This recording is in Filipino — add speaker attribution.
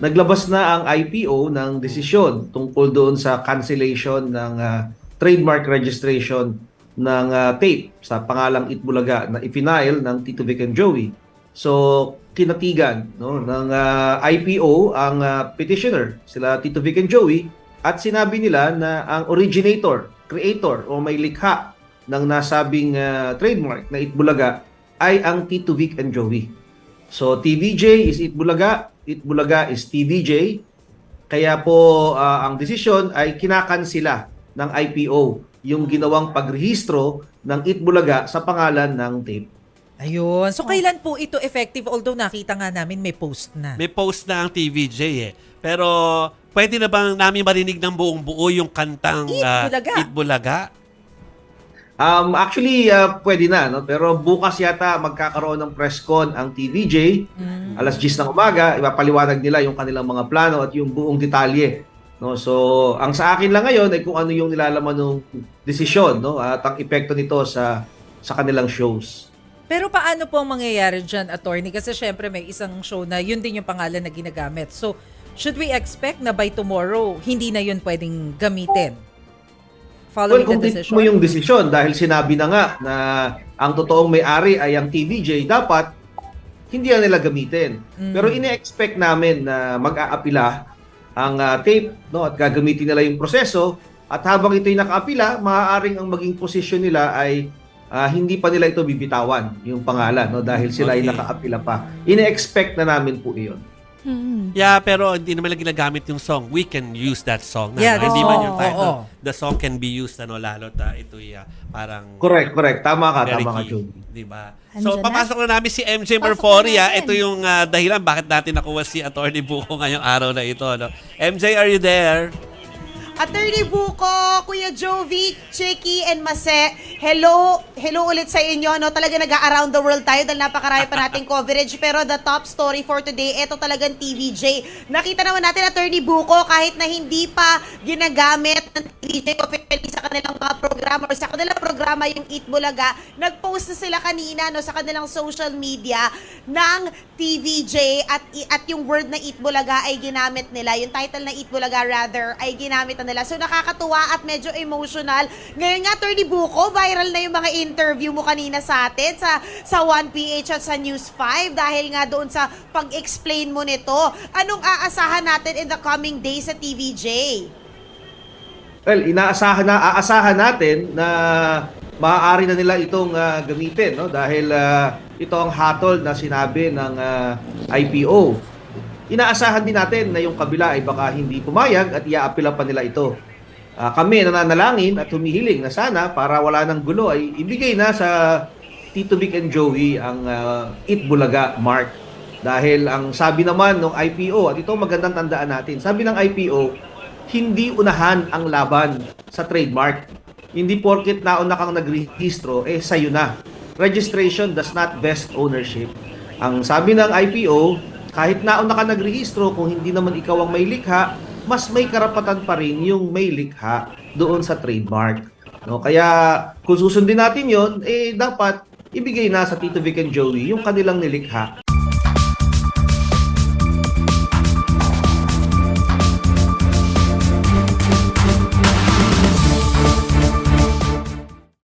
Speaker 1: naglabas na ang IPO ng desisyon tungkol doon sa cancellation ng ah, trademark registration ng ah, tape sa pangalang Itbulaga na ifinail ng Tito Vic and Joey. So, kinatigan no, ng ah, IPO ang ah, petitioner, sila Tito Vic and Joey, at sinabi nila na ang originator, creator o may likha ng nasabing ah, trademark na Itbulaga ay ang Tito Vic and Joey. So TVJ is Itbulaga, Itbulaga is TVJ. Kaya po ah, ang desisyon ay kinakansila ng IPO yung ginawang pagrehistro ng Itbulaga sa pangalan ng tape.
Speaker 2: Ayun. So, kailan po ito effective? Although nakita nga namin may post na.
Speaker 3: May post na ang TVJ eh. Pero pwede na bang namin marinig ng buong buo yung kantang ah,
Speaker 2: Itbulaga.
Speaker 3: Itbulaga?
Speaker 1: Um, actually, ah, pwede na. No? Pero bukas yata magkakaroon ng press con ang TVJ.
Speaker 2: Mm.
Speaker 1: Alas 10 ng umaga, ipapaliwanag nila yung kanilang mga plano at yung buong detalye. No, so ang sa akin lang ngayon ay kung ano yung nilalaman ng desisyon no at ang epekto nito sa sa kanilang shows.
Speaker 2: Pero paano po ang mangyayari dyan, attorney? Kasi syempre may isang show na yun din yung pangalan na ginagamit. So, should we expect na by tomorrow, hindi na yun pwedeng gamitin?
Speaker 1: Well,
Speaker 2: Following
Speaker 1: kung
Speaker 2: the decision?
Speaker 1: mo yung desisyon dahil sinabi na nga na ang totoong may-ari ay ang TVJ, dapat hindi na nila gamitin.
Speaker 2: Mm.
Speaker 1: Pero ine-expect namin na mag-aapila ang ah, tape no at gagamitin nila yung proseso at habang ito'y nakaapila, maaaring ang maging posisyon nila ay ah, hindi pa nila ito bibitawan yung pangalan no dahil sila ay
Speaker 3: Okay.
Speaker 1: nakaapila pa. Ine-expect na namin po iyon.
Speaker 4: Hmm.
Speaker 3: Yeah, pero hindi naman lang ginagamit yung song. We can use that song. Na,
Speaker 2: Yeah,
Speaker 3: no? Hindi man yung title.
Speaker 2: oo.
Speaker 3: The song can be used, ano, lalo ta ito'y ah, parang
Speaker 1: Correct, correct. Tama ka, tama ka. Joey.
Speaker 3: Di ba? So, papasok na namin si MJ Merforia. Ito yung ah, dahilan bakit natin nakuha si Attorney Buko ngayong araw na ito. No? MJ, are you there?
Speaker 5: Attorney Buko, Kuya Jovi, Chicky, and Mase, hello, hello ulit sa inyo. No? Talaga nag-around the world tayo dahil napakarami pa nating coverage. Pero the top story for today, ito talagang TVJ. Nakita naman natin, Attorney Buko, kahit na hindi pa ginagamit ng TVJ officially sa kanilang mga programa or sa kanilang programa yung Eat Bulaga, nag-post na sila kanina no, sa kanilang social media ng TVJ at, at yung word na Eat Bulaga ay ginamit nila. Yung title na Eat Bulaga rather ay ginamit na nila. So nakakatuwa at medyo emotional. Ngayon nga, Attorney Buko, viral na yung mga interview mo kanina sa atin sa, sa 1PH at sa News 5 dahil nga doon sa pag-explain mo nito. Anong aasahan natin in the coming days sa TVJ?
Speaker 1: Well, inaasahan na aasahan natin na maaari na nila itong ah, gamitin no dahil ah, ito ang hatol na sinabi ng ah, IPO. Inaasahan din natin na yung kabila ay baka hindi pumayag at iaapila pa nila ito. Ah, kami nananalangin at humihiling na sana para wala ng gulo ay ibigay na sa Tito Vic and Joey ang ah, Eat Bulaga mark. Dahil ang sabi naman ng IPO, at ito magandang tandaan natin, sabi ng IPO, hindi unahan ang laban sa trademark. Hindi porket nauna kang nagrehistro, eh sa'yo na. Registration does not vest ownership. Ang sabi ng IPO, kahit nauna ka nagrehistro, kung hindi naman ikaw ang may likha, mas may karapatan pa rin yung may likha doon sa trademark. No, kaya kung susundin natin yon, eh dapat ibigay na sa Tito Vic and Joey yung kanilang nilikha.